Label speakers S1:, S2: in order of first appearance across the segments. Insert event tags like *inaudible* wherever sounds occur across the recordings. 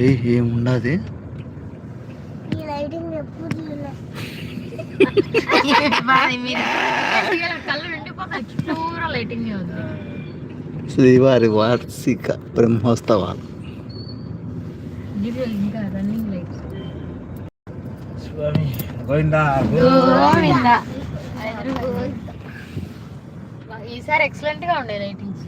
S1: ఏయ్
S2: లైటింగ్
S3: ఉంది *laughs*
S1: శ్రీవారి వార్షిక బ్రహ్మోత్సవాలు.
S4: స్వామి గోవిందా.
S3: ఈసారి ఎక్సలెంట్గా ఉండే లైటింగ్స్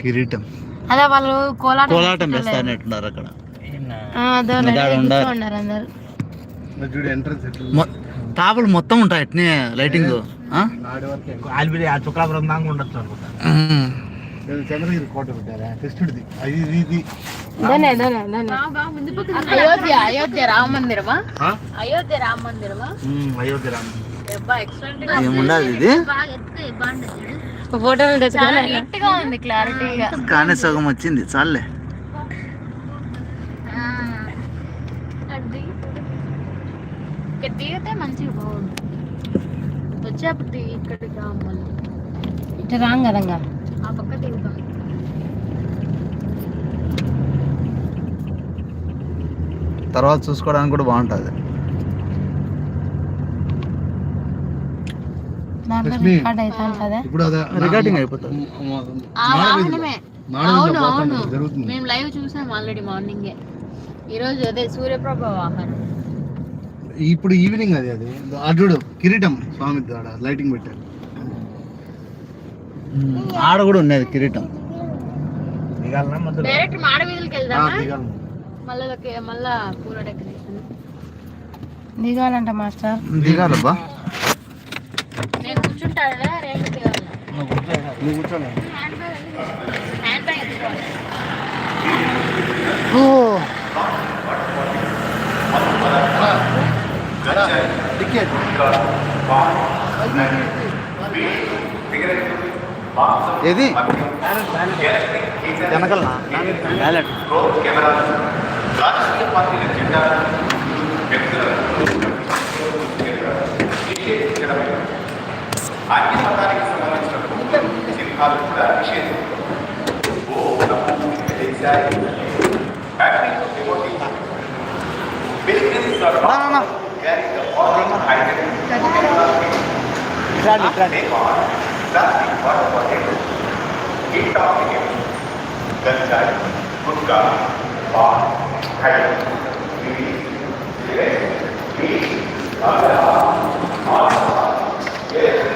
S1: కిరీటం.
S3: అదే వాళ్ళు కోలాటం
S1: కోలాటం అక్కడ.
S3: ఉన్నారు అందరు?
S1: తాపులు మొత్తం ఉంటాయి అట్నే లైటింగ్
S4: దాకా ఉండొచ్చు అనుకుంటా.
S1: ఉమ్.
S4: చంద్రగిరి కోట పెట్టారా? కృష్ణుడిది అది ఇది ఇది.
S3: ఇదనే ఇదనే ఇదనే అయోధ్య అయోధ్య రామ మందిరమా?
S4: ఆ?
S3: అయోధ్య రామ మందిరమా?
S4: అయోధ్య రామ
S1: ఏముండదు ఇది?
S3: ఫోటోలు ఉంది క్లారిటీగా.
S1: కానీ సగం వచ్చింది చాలే
S3: ఇక్కడ దిగితే మంచిగా బాగుంది వచ్చేప్పుడు దిగి ఇక్కడికి రాము మళ్ళీ. ఇటు రాం కదంగా ఆ పక్క దిగుతాం
S1: తర్వాత చూసుకోవడానికి కూడా బాగుంటుంది.
S3: దాంట్లో
S4: లక్ష్మి.
S3: రికార్డ్ అవుతాను కదా
S4: ఇప్పుడు
S1: రికార్డింగ్ అయిపోతుంది.
S3: ఆ వాహనమే అవును అవును
S4: జరుగుతుంది.
S3: మేము లైవ్ చూసాం ఆల్రెడీ మార్నింగే ఈరోజు అదే సూర్యప్రభ వాహనం.
S4: ఇప్పుడు ఈవినింగ్ అది అది. అర్జుడు కిరీటం స్వామి ఆడ లైటింగ్ పెట్టారు.
S1: ఆడ కూడా ఉన్నది కిరీటం.
S3: డైరెక్ట్ మాడ వీధులకి వెళ్దామా?
S4: దిగాలి.
S3: మళ్ళా మళ్ళా పూల డెకరేషన్ దిగాలంట మాస్టర్.
S1: దిగాలబ్బా.
S3: నేను కూర్చుంటాడా రేపు
S4: నువ్వు
S3: హ్యాండ్ బ్యాగ్ ఎత్తుకోవాలి
S4: టికెట్
S1: ఏది? వెనకలనా? బ్యాలెట్. రా, రా, రా. ఇట్లాండి, ఇట్లాండి. చెక్కింగ్ దగ్గర ఉన్నాం ఇప్పుడు ఎక్కుదాం రా అంటే అది ఏమి రస్సు లేదు కదా డెకరేషన్ హైలైట్స్ అన్నాడా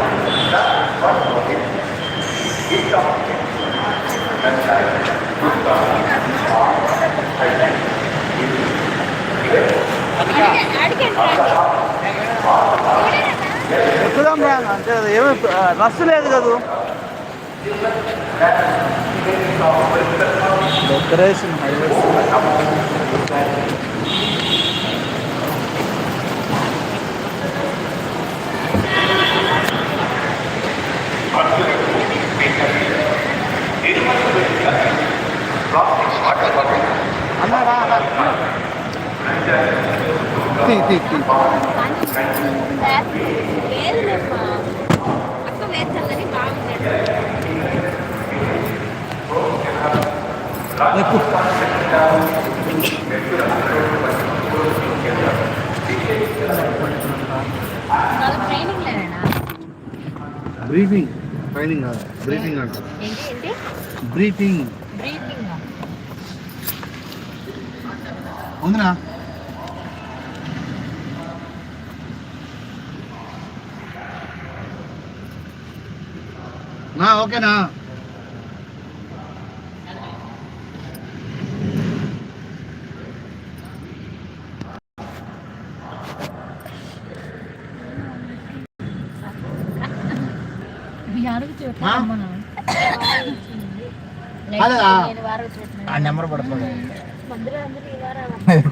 S2: లేదు లేమ్మా. అక్క వేస్తుందని బాగుంది
S1: ఎక్కు
S3: ట్రైనింగ్ లేనా
S4: బ్రీఫింగ్ ట్రైనింగ్ కాదు బ్రీఫింగ్ అంటారు
S3: ఏంటి ఏంటి?
S4: బ్రీఫింగ్. ఉందినా నా ఓకేనా?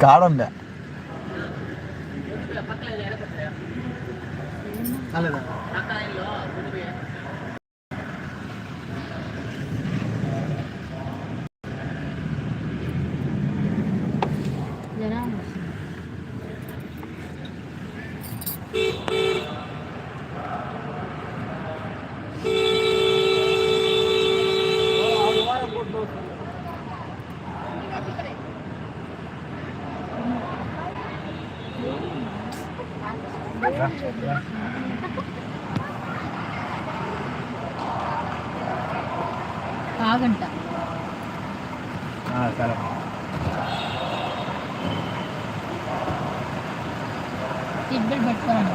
S4: கார்டன்ல
S3: நல்லதா. ఆగంట
S1: సరే.
S3: సీట్ బెల్ట్ పెట్టుకోరండి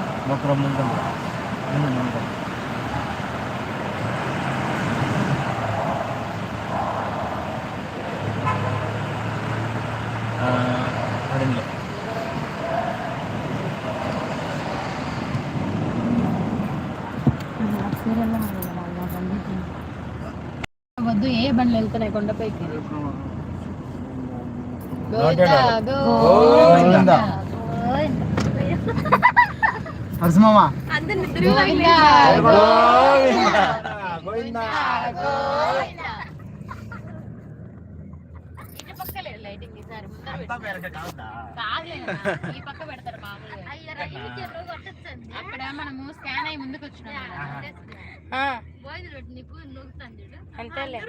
S1: ముందు ముందు
S3: వద్దు ఏ బండ్లు వెళ్తున్నాయి కొండపైకి గోవిందా,
S1: గోవిందా
S3: ఇటు పక్క లేదు లైటింగ్ ఈసారి ముందర పెట్టు. కాదులే నాన్న, ఈ పక్క పెడతారు మామూలుగా అక్కడ మనము స్కాన్ అయ్యి ముందుకు వచ్చినాం.
S5: అంతేలే.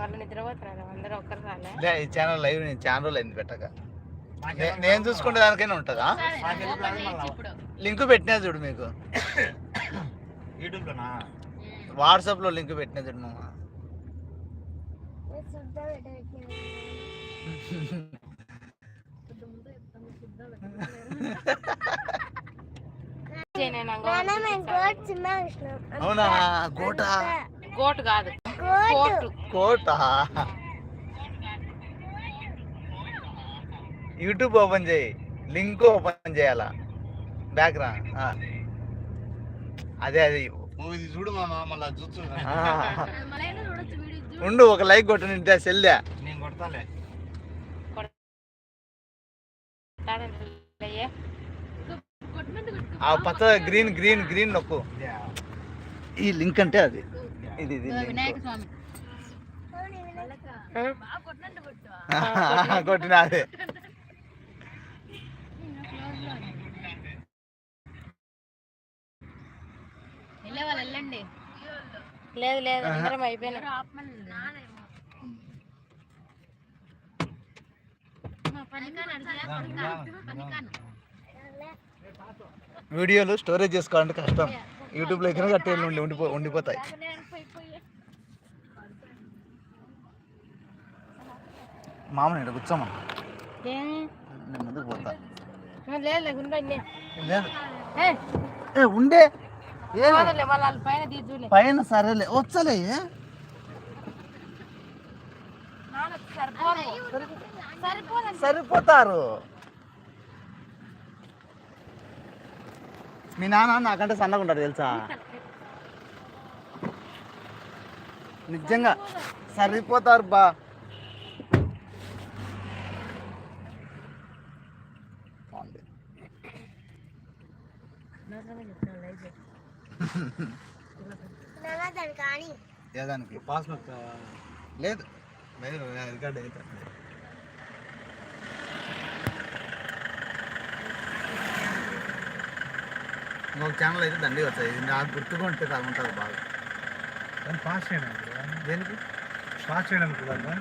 S5: వాళ్ళు నిద్రపోతున్నారు. అందరూ ఒక్కరు రాలే.
S1: లే, ఈ ఛానల్ లైవ్ నేను అయింది పెట్టక. నేను చూసుకుంటే దానికైనా ఉంటుందా? లింక్ పెట్టినా చూడు మీకు. *coughs*
S6: యూట్యూబ్లోనా?
S1: వాట్సాప్లో లింక్ పెట్టినా చూడు మామ అవునా? కోట
S5: గోటు? కాదు. కోటు.
S1: కోట? యూట్యూబ్ ఓపెన్ చేయి. లింక్ ఓపెన్ చేయాలా? బ్యాక్ రా ఆ. అదే అది.
S4: ఇది చూడు మామ మళ్ళీ చూస్తు
S1: ఉండు ఒక లైక్ కొట్టు నింటే సెల్దా
S6: నేను కొడతాలే.
S1: ఆ పచ్చ గ్రీన్ గ్రీన్ గ్రీన్ నొక్కు. ఈ లింక్ అంటే అది. ఇది ఇది link.
S3: వినాయక స్వామి
S5: ఆ?
S3: బాగా కొట్టినట్టు కొట్టు
S1: కొట్టిన అదే
S3: వెళ్ళే వాళ్ళు వెళ్ళండి
S5: లేదు లేదు అందరం అయిపోయినా.
S1: వీడియోలు స్టోరేజ్ చేసుకోవాలంటే కష్టం. యూట్యూబ్లో ఎక్కడ కట్టేళ్ళు ఉండి ఉండిపో ఉండిపోతాయి. మామూలు ఇక్కడ కూర్చోమా? నేను ముందుకు పోతా.
S5: లేదు. ఉండు. పైన
S1: సరేలే. వచ్చలే. సరిపోతారు. మీ నాన్న నాకంటే సన్నగా ఉంటాడు తెలుసా? నిజంగా సరిపోతారు బా. ఏదానికి
S4: పాస్బుక్
S1: లేదు. లేదు రికార్డ్ అయితే ఇంకొక ఛానల్ అయితే దండి వస్తాయి ఇది నాకు గుర్తుగా ఉంటే చాలా ఉంటుంది బాగా.
S4: పాస్ చేయడానికి
S1: దేనికి?
S4: పాస్ చేయడానికి కదా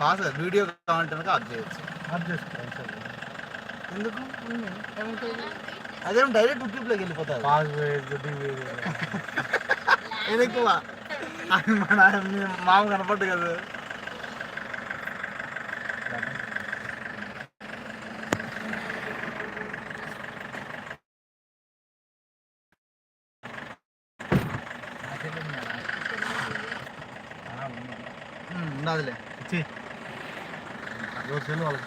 S1: పాస్ వీడియో కావాలంటే ఆఫ్ చేయొచ్చు.
S4: ఆఫ్ చేసుకోవాలి సార్
S1: ఎందుకు? అదేం డైరెక్ట్ యూట్యూబ్లోకి వెళ్ళిపోతుంది
S4: పాస్ వేయదు
S1: ఇది ఎక్కువ అది మన మీ మామ కనపడ్డు కదా ఉమ్, ఉన్నదిలే
S4: ఎవరు సెల్ వాళ్ళకి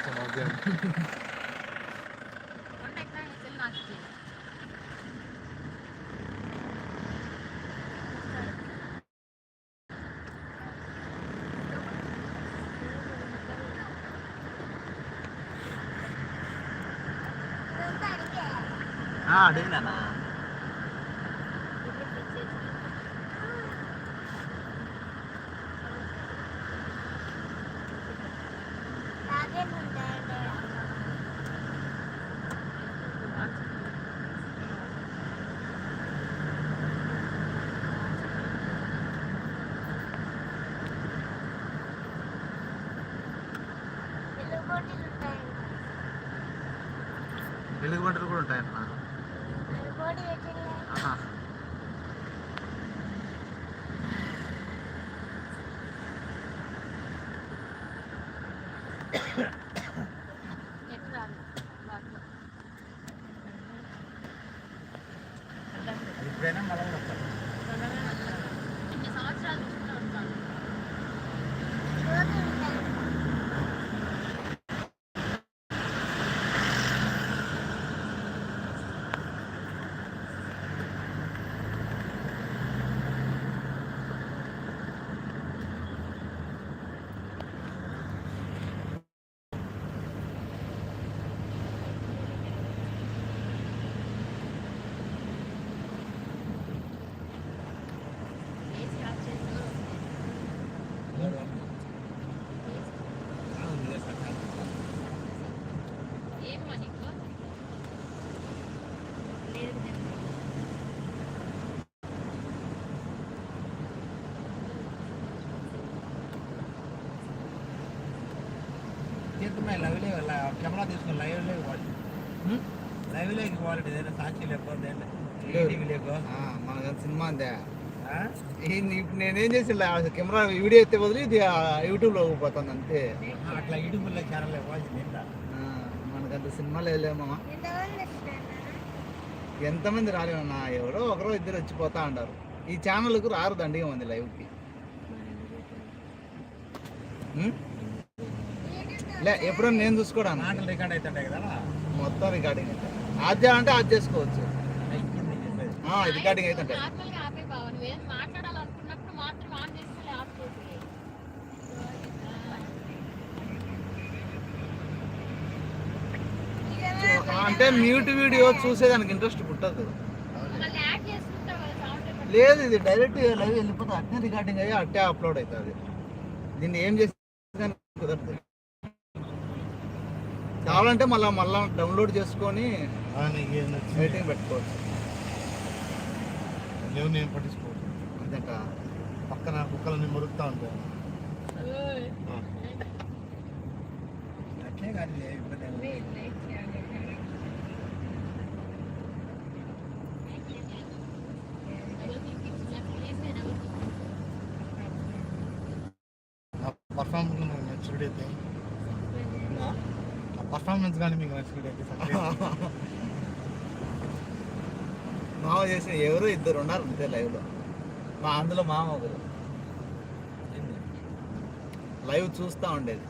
S3: Yeah. *coughs*
S6: చేస్తున్నాయి లైవ్లే కెమెరా తీసుకుని లైవ్లే ఇవ్వాలి
S1: హ్మ్?
S6: లైవ్లే ఇవ్వాలి ఏదైనా సాక్షి లేకపోతే టీవీ లేకో
S1: ఆ, మన సినిమా అంతే? ఏంది ఇప్పుడు నేనేం చేసి కెమెరా వీడియో ఎత్తే బదులు ఇది యూట్యూబ్లో పోతుంది అంతే.
S6: అట్లా యూట్యూబ్లో ఛానల్
S1: మనకంత సినిమాలు వేయలేమా ఎంతమంది రాలేమన్నా ఎవరో ఒకరో ఇద్దరు వచ్చిపోతా అంటారు. ఈ ఛానల్కు రారు దండిగా మంది లైవ్కి? లే ఎప్పుడన్నా నేను చూసుకోవడానికి
S6: మాటలు రికార్డ్ అవుతుంటాయి కదా.
S1: మొత్తం రికార్డింగ్ అయితే. ఆజ్ చేయాలంటే ఆజ్ చేసుకోవచ్చు.
S6: ఇప్పుడు నేను చెప్పేది
S1: ఆ, రికార్డింగ్ అయితే ఉంటుంది.
S3: నార్మల్గా ఆపే బావ నువ్వేం మాట్లాడాలనుకున్నప్పుడు మాత్రం ఆన్ చేసుకుని ఆఫ్ చేసి
S1: అంటే మ్యూట్ వీడియో చూసేదానికి ఇంట్రెస్ట్ పుట్టదు.
S3: మళ్ళీ యాడ్ చేసుకుంటావు కదా సౌండ్
S1: లేదు ఇది డైరెక్ట్ లైవ్ వెళ్ళిపోతుంది అట్నే రికార్డింగ్ అయ్యి అట్టే అప్లోడ్ అవుతుంది. దీన్ని ఏం చేసి కుదరదు. కావాలంటే మళ్ళీ మళ్ళీ డౌన్లోడ్ చేసుకొని రేటింగ్ పెట్టుకోవచ్చు.
S4: లేవు నేను పట్టించుకోవచ్చు
S1: అంతేట
S4: పక్కన కుక్కలని మురుగుతా ఉంటాయి.
S6: అట్లే కాదు ఇబ్బంది ఏం లేదు.
S4: పర్ఫార్మెన్స్ మీకు నచ్చినట్టయితే పర్ఫార్మెన్స్ కానీ మీకు subscribe *laughs*
S1: మామ చేసిన ఎవరు ఇద్దరు ఉన్నారు అంతే లైవ్లో మా అందులో మామ ఒకరు? లైవ్ చూస్తూ ఉండేది.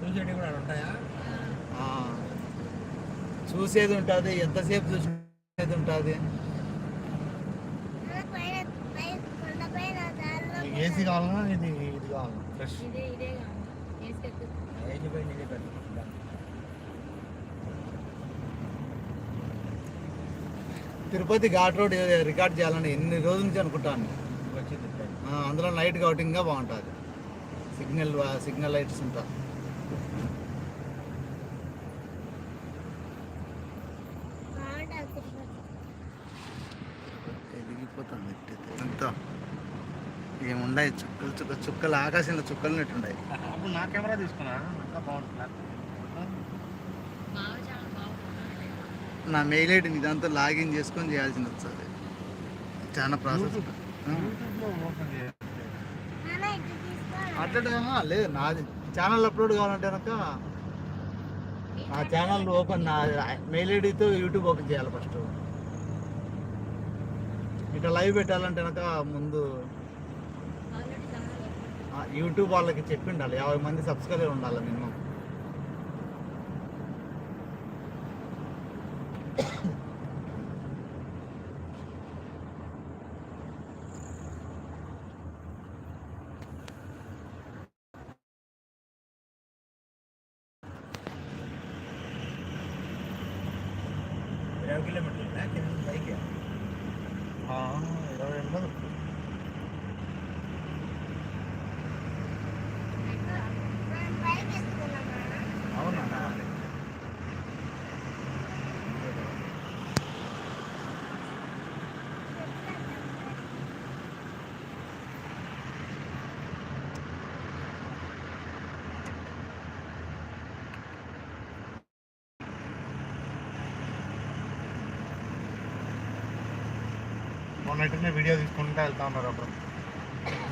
S6: చూసేటి కూడా ఆడ ఉంటాయా?
S1: ఆ, చూసేది ఉంటుంది ఎంతసేపు చూసేది ఉంటుంది?
S4: ఏసీ కావాలన్నా ఇది ఇది కావాలి? Fresh
S1: Tirupati ghat road record చేయాలని ఎన్ని రోజుల నుంచి అనుకుంటాను.
S6: అందులో లైట్
S1: కాబట్టి అందులో బాగుంటుంది. సిగ్నల్ సిగ్నల్ లైట్స్ ఉంటా ఎదిగిపోతుంది ఎంత ఏముండయి? చుక్కలు చుక్క చుక్కలు ఆకాశంలో చుక్కలు నెట్టుండయి
S4: అప్పుడు నా కెమెరా తీసుకున్నా? ఇంకా బాగుంటుంది.
S1: నా మెయిల్ ఐడి ఇదంతా లాగిన్ చేసుకొని చేయాల్సింది వస్తుంది చాలా ప్రాసెస్ అట్లా లేదు నాది. ఛానల్ అప్లోడ్ కావాలంటే కనుక నా ఛానల్ ఓపెన్ నా మెయిల్ ఐడితో యూట్యూబ్ ఓపెన్ చేయాలి ఫస్ట్. ఇట్లా లైవ్ పెట్టాలంటే కనుక ముందు యూట్యూబ్ వాళ్ళకి చెప్పిండాలి. యాభై మంది సబ్స్క్రైబర్ ఉండాలి మినిమం.
S4: ఉన్నట్టునే వీడియో తీసుకుంటూ వెళ్తా ఉన్నారు అప్పుడు.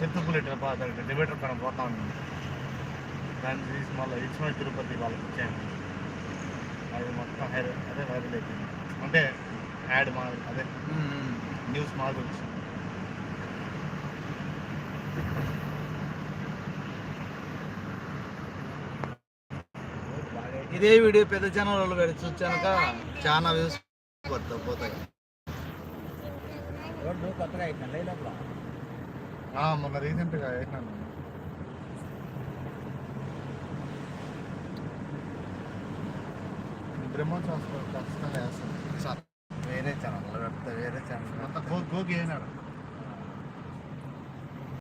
S4: చిత్తపూలు ఇట్లా పోతా డిబేటర్ పైన పోతా ఉంది దాన్ని తీసి మళ్ళీ ఇచ్చిన తిరుపతి వాళ్ళకి ఇచ్చాను. అది మొత్తం హైర్ అదే వైరల్ అయిపోయింది. అంటే యాడ్ మా అదే న్యూస్ మాది వచ్చింది.
S1: ఇదే వీడియో పెద్ద ఛానల్ వాళ్ళు పెట్టి చూచాక చాలా వ్యూస్ పోతాయి. పోతాయి కొత్తగా అయిపోయింది లోపల.
S4: ఆ, మొన్న రీసెంట్గా ఖచ్చితంగా వేస్తాను.
S1: వేరే ఛానల్ పెడతా వేరే ఛానల్.
S4: అంత గో గోకి అయినాడు